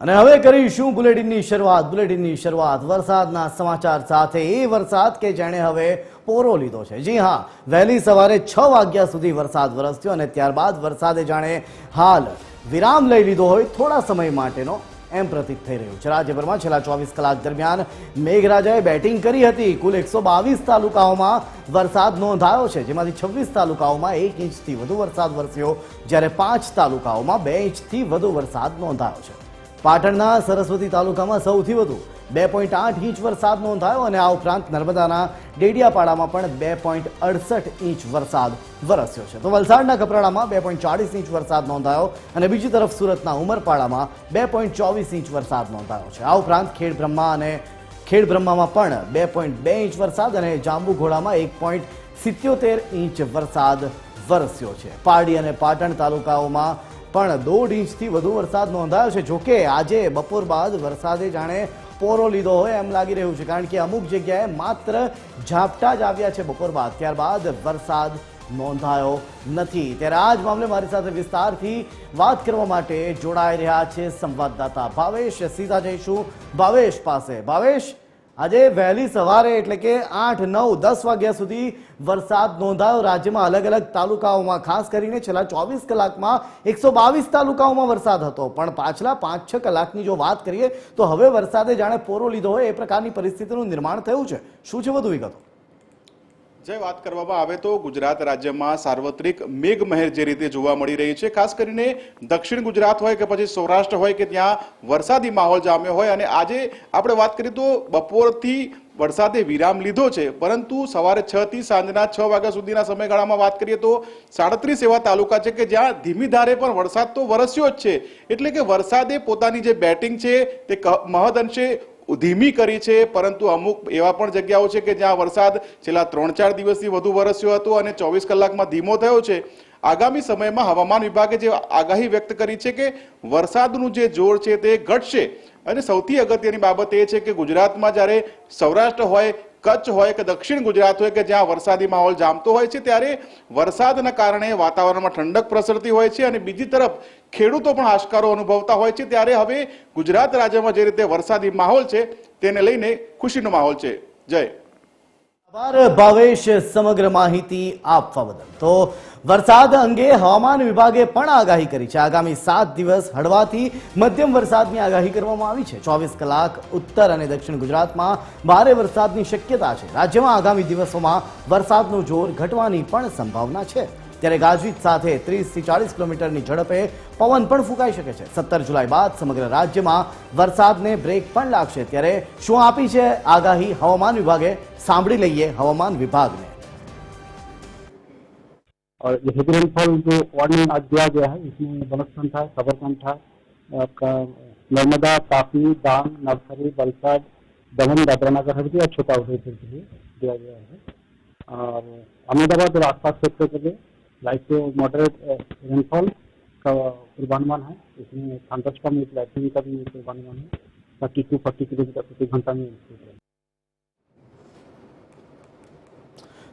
અને હવે કરીશું બુલેટિનની શરૂઆત બુલેટિનની શરૂઆત. વરસાદના સમાચાર સાથે એ વરસાદ કે જેણે હવે પોરો લીધો છે. જી હા, વહેલી સવારે છ વાગ્યા સુધી વરસાદ વરસ્યો અને ત્યારબાદ વરસાદે જાણે હાલ વિરામ લઈ લીધો હોય થોડા સમય માટેનો એમ પ્રતીત થઈ રહ્યું છે. રાજ્યભરમાં છેલ્લા ચોવીસ કલાક દરમિયાન મેઘરાજાએ બેટિંગ કરી હતી. કુલ એકસો બાવીસ તાલુકાઓમાં વરસાદ નોંધાયો છે, જેમાંથી છવ્વીસ તાલુકાઓમાં એક ઇંચથી વધુ વરસાદ વરસ્યો, જ્યારે પાંચ તાલુકાઓમાં બે ઇંચથી વધુ વરસાદ નોંધાયો છે. પાટણના સરસ્વતી તાલુકામાં સૌથી વધુ બે પોઈન્ટ આઠ ઇંચ વરસાદ નોંધાયો અને આ ઉપરાંત નર્મદાના ડેડિયાપાડામાં પણ બે પોઈન્ટ અડસઠ ઇંચ વરસાદ વરસ્યો છે. તો વલસાડના કપરાડામાં બે ચાળીસ ઇંચ વરસાદ નોંધાયો અને બીજી તરફ સુરતના ઉમરપાડામાં બે પોઈન્ટ ચોવીસ ઇંચ વરસાદ નોંધાયો છે. આ ઉપરાંત ખેડબ્રહ્મા અને ખેડબ્રહ્મામાં પણ બે પોઈન્ટ બે ઇંચ વરસાદ અને જાંબુઘોડામાં એક પોઈન્ટ સિત્યોતેર ઇંચ વરસાદ વરસ્યો છે. પારડી અને પાટણ તાલુકાઓમાં પણ દોઢ ઇંચથી વધુ વરસાદ નોંધાયો છે. જોકે આજે બપોર બાદ વરસાદે જાણે પોરો લીધો હોય એમ લાગી રહ્યું છે. કારણ કે અમુક જગ્યાએ માત્ર ઝાપટા જ આવ્યા છે બપોર બાદ. ત્યારબાદ વરસાદ નોંધાયો નથી. ત્યારે આ જ મામલે મારી સાથે વિસ્તારથી વાત કરવા માટે જોડાઈ રહ્યા છે સંવાદદાતા ભાવેશ. સીધા જઈશું ભાવેશ પાસે. ભાવેશ આજે વહેલી સવારે એટલે કે આઠ, નવ, દસ વાગ્યા સુધી વરસાદ નોંધાયો. રાજ્યમાં અલગ અલગ તાલુકાઓમાં, ખાસ કરીને છેલ્લા ચોવીસ કલાકમાં એકસો બાવીસ તાલુકાઓમાં વરસાદ હતો. પણ પાછલા પાંચ, છ કલાકની જો વાત કરીએ, તો હવે વરસાદે જાણે પોરો લીધો હોય એ પ્રકારની પરિસ્થિતિનું નિર્માણ થયું છે. શું છે વધુ વિગતો? જે વાત કરવામાં આવે તો ગુજરાત રાજ્યમાં સાર્વત્રિક મેઘમહેર જે રીતે જોવા મળી રહી છે, ખાસ કરીને દક્ષિણ ગુજરાત હોય કે પછી સૌરાષ્ટ્ર હોય કે ત્યાં વરસાદી માહોલ જામ્યો હોય અને આજે આપણે વાત કરીએ તો બપોરથી વરસાદે વિરામ લીધો છે, પરંતુ સવારે છ થી સાંજના છ વાગ્યા સુધીના સમયગાળામાં વાત કરીએ તો સાડત્રીસ એવા તાલુકા છે કે જ્યાં ધીમી ધારે પણ વરસાદ તો વરસ્યો જ છે. એટલે કે વરસાદે પોતાની જે બેટિંગ છે તે મહદ મહદઅંશે ધીમી કરી છે, પરંતુ અમુક એવા પણ જગ્યાઓ છે કે જ્યાં વરસાદ છેલ્લા ત્રણ ચાર દિવસથી વધુ વરસ્યો હતો અને ચોવીસ કલાકમાં ધીમો થયો છે. આગામી સમયમાં હવામાન વિભાગે જે આગાહી વ્યક્ત કરી છે કે વરસાદનું જે જોર છે તે ઘટશે. અને સૌથી અગત્યની બાબત એ છે કે ગુજરાતમાં જ્યારે સૌરાષ્ટ્ર હોય કચ્છ હોય કે દક્ષિણ ગુજરાત હોય કે જ્યાં વરસાદી માહોલ જામતો હોય છે, ત્યારે વરસાદના કારણે વાતાવરણમાં ઠંડક પ્રસરતી હોય છે અને બીજી તરફ ખેડૂતો પણ આશકારો અનુભવતા હોય છે, ત્યારે હવે ગુજરાત રાજ્યમાં જે રીતે વરસાદી માહોલ છે, તેને લઈને ખુશીનો માહોલ છે. જય. આભાર ભાવેશ સમગ્ર માહિતી આપવા બદલ. તો વરસાદ અંગે હવામાન વિભાગે પણ આગાહી કરી છે. આગામી સાત દિવસ હળવાથી મધ્યમ વરસાદની આગાહી કરવામાં આવી છે. ચોવીસ કલાક ઉત્તર અને દક્ષિણ ગુજરાતમાં ભારે વરસાદની શક્યતા છે. રાજ્યમાં આગામી દિવસોમાં વરસાદનું જોર ઘટવાની પણ સંભાવના છે. ત્યારે ગાજવીજ સાથે ત્રીસ થી ચાલીસ કિલોમીટરની ઝડપે પવન પણ ફૂંકાઈ શકે છે સત્તર જુલાઈ બાદ સમગ્ર રાજ્યમાં વરસાદને બ્રેક પણ લાગશે ત્યારે શું આપી છે આગાહી હવામાન વિભાગે સાંભળી લઈએ હવામાન વિભાગને और ये हेवी रेनफॉल जो वार्निंग आज दिया गया है इसमें बनसठा साबरकांठा आपका नर्मदा तापी डांग नवसारी वलसाड दमन दादरा नगर हवेली और छोटा उदयपुर के लिए दिया गया है और अहमदाबाद और आसपास क्षेत्र के लिए लाइट से मॉडरेट रेनफॉल का पूर्वानुमान है इसमें थंडर्स का भी लाइटिंग का भी पूर्वानुमान है थर्टी टू फोर्टी किलोमीटर प्रति घंटा में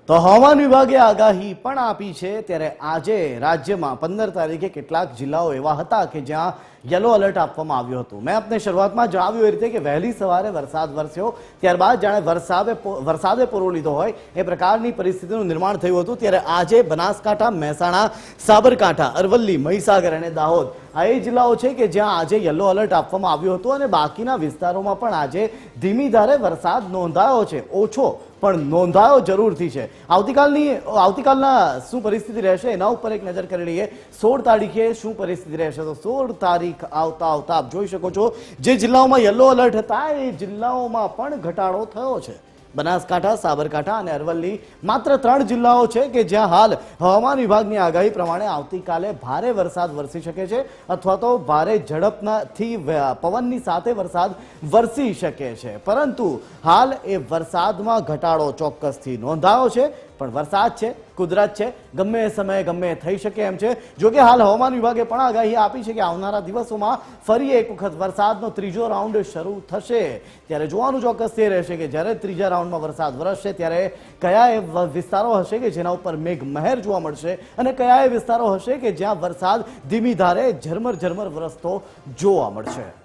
તો હવામાન વિભાગે આગાહી પણ આપી છે. ત્યારે આજે રાજ્યમાં પંદર તારીખે કેટલાક જિલ્લાઓ એવા હતા કે જ્યાં યલો એલર્ટ આપવામાં આવ્યું હતું. મેં આપને શરૂઆતમાં જણાવ્યું એ રીતે કે વહેલી સવારે વરસાદ વરસ્યો. ત્યારબાદ જાણે વરસાદે વરસાદે પૂરો લીધો હોય એ પ્રકારની પરિસ્થિતિનું નિર્માણ થયું હતું. ત્યારે આજે બનાસકાંઠા, મહેસાણા, સાબરકાંઠા, અરવલ્લી, મહીસાગર અને દાહોદ આ એ જિલ્લાઓ છે કે જ્યાં આજે યલો એલર્ટ આપવામાં આવ્યું હતું અને બાકીના વિસ્તારોમાં પણ આજે ધીમી ધારે વરસાદ નોંધાયો છે. ઓછો પણ નોંધાયો જરૂરથી છે. આવતીકાલની, આવતીકાલના શું પરિસ્થિતિ રહેશે એના ઉપર એક નજર કરી લઈએ. સોળ તારીખે શું પરિસ્થિતિ રહેશે? તો સોળ તારીખ આવતા આવતા આપ જોઈ શકો છો, જે જિલ્લાઓમાં યલો એલર્ટ હતા, એ જિલ્લાઓમાં પણ ઘટાડો થયો છે. બનાસકાંઠા, સાબરકાંઠા અને અરવલ્લી માત્ર ત્રણ જિલ્લાઓ છે કે જ્યાં હાલ હવામાન વિભાગની આગાહી પ્રમાણે આવતીકાલે ભારે વરસાદ વરસી શકે છે અથવા તો ભારે ઝડપનાથી પવનની સાથે વરસાદ વરસી શકે છે. પરંતુ હાલ એ વરસાદમાં ઘટાડો ચોક્કસથી નોંધાયો છે. પણ વરસાદ છે, કુદરત છે, ગમે એ સમયે ગમે એ થઈ શકે એમ છે. જોકે હાલ હવામાન વિભાગે પણ આગાહી આપી છે કે આવનારા દિવસોમાં ફરી એક વખત વરસાદનો ત્રીજો રાઉન્ડ શરૂ થશે. ત્યારે જોવાનું ચોક્કસ તે રહેશે કે જ્યારે ત્રીજા રાઉન્ડમાં વરસાદ વરસશે, ત્યારે કયા એ વિસ્તારો હશે કે જેના ઉપર મેઘ મહેર જોવા મળશે અને કયા એ વિસ્તારો હશે કે જ્યાં વરસાદ ધીમી ધારે ઝરમર ઝરમર વરસતો જોવા મળશે.